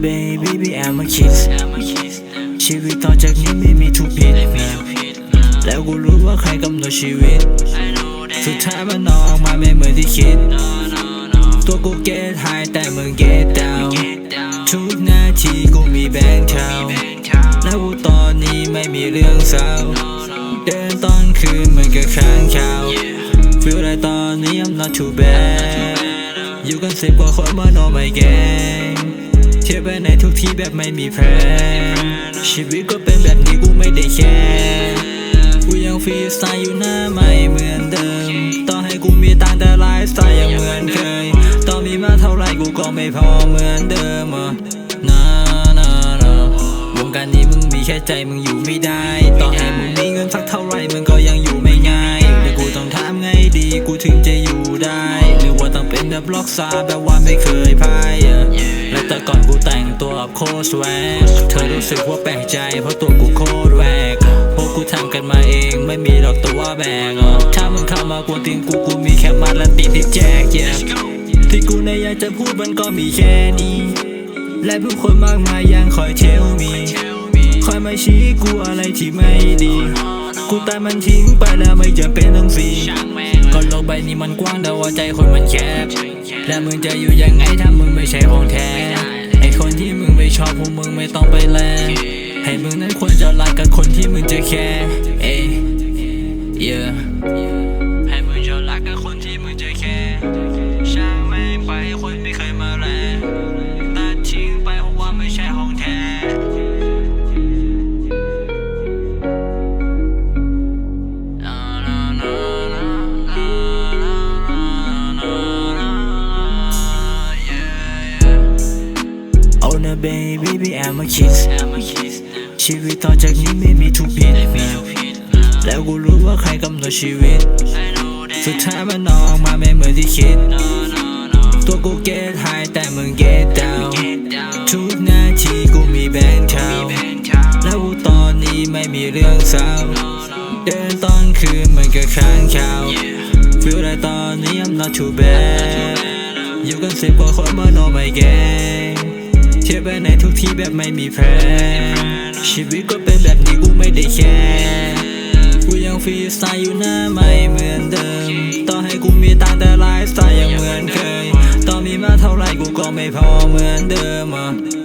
baby be I'm a kiss I'm a kiss ชีวิตต่อจากนี้ไม่มีทุกผิดแล้วกูรู้ว่าใครกำหนดชีวิต สุดท้ายมันออกมาไม่เหมือนที่คิด ตัวกู get high แต่มึง get down Get down ทุกนาทีกูมีแบงค์เทาแล้วกูตอนนี้ไม่มีเรื่องเศร้า เดินตอนคืนเหมือนกับค้างคาว feel ไรตอนนี้ I'm not too bad อยู่กันสิบกว่าคนมาโนไม่แก ที่ยวไปในทุกที่แบบไม่มีแพรชีวิตก็เป็นแบบนี้กูไม่ได้แค่กูยังฟรีสไตล์อยู่หน้าไม่เหมือนเดิมต่อให้กูมีตังแต่ไลฟ์สไตล์ยังเหมือนเคยต่อมีมาเท่าไรกูก็ไม่พอเหมือนเดิมอะนานานาวงการนี้มึงมีแค่ใจมึงอยู่ไม่ได้ต่อให้มึงมีเงินสักเท่าไรมึงก็ยังอยู่ไม่ง่ายเดี๋ยวกูต้องทำไงดีกูถึงจะอยู่ได้หรือว่าต้องเป็นแบบล็อกซาแบบว่าไม่เคยพ่ายอะและแต่ก่อนกูแต่งตัวโคตรสวกเธอรู้สึกว่าแปลกใจเพราะตัวกูโคตรแวกพวกกูทำกันมาเองไม่มีหรอกตัวแบกอะถ้ามึงเข้ามากวนตีนกูกูมีแค่มาดและตีที่แจกเ yeah ที่กูในอยากจะพูดมันก็มีแค่นี้ และผู้คนมากมายยังคอยเทลมีคอยมาชี้กูอะไรที่ไม่ดี กูตายมันทิ้งไปแล้วไม่จำเป็นต้องฟีก็โลกใบนี้มันกว้างแต่ว่าใจคนมันแคบและมึงจะอยู่ยังไงถ้ามึงไม่ใช่ของแท้ ชอบพวกมึงไม่ต้องไปแลให้มึงนั้นควรจะรักกับคนที่มึงจะแคร์ baby I'm a kiss ชีวิตต่อจากนี้ไม่มีทุกผิดแล้วกูรู้ว่าใครกำหนดชีวิต สุดท้ายมันออกมาไม่เหมือนที่คิด ตัวกู get high แต่มึง get down ทุกนาทีกูมีแบงค์เทาแล้วกูตอนนี้ไม่มีเรื่องเศร้าเดินตอนคืนเหมือนกับค้างคาว feel ไรตอนนี้ I'm not too bad อยู่กันสิบกว่าคนมาโนไม่แกง ไปไหนทุกที่แบบไม่มีแพรชีวิตก็เป็นแบบนี้กูไม่ได้แค่กูยังฟรีสไตล์อยู่หน้าไม่เหมือนเดิมต่อให้กูมีตังแต่ไลฟ์สไตล์ยังเหมือนเคยต่อมีมาเท่าไรกูก็ไม่พอเหมือนเดิมอะ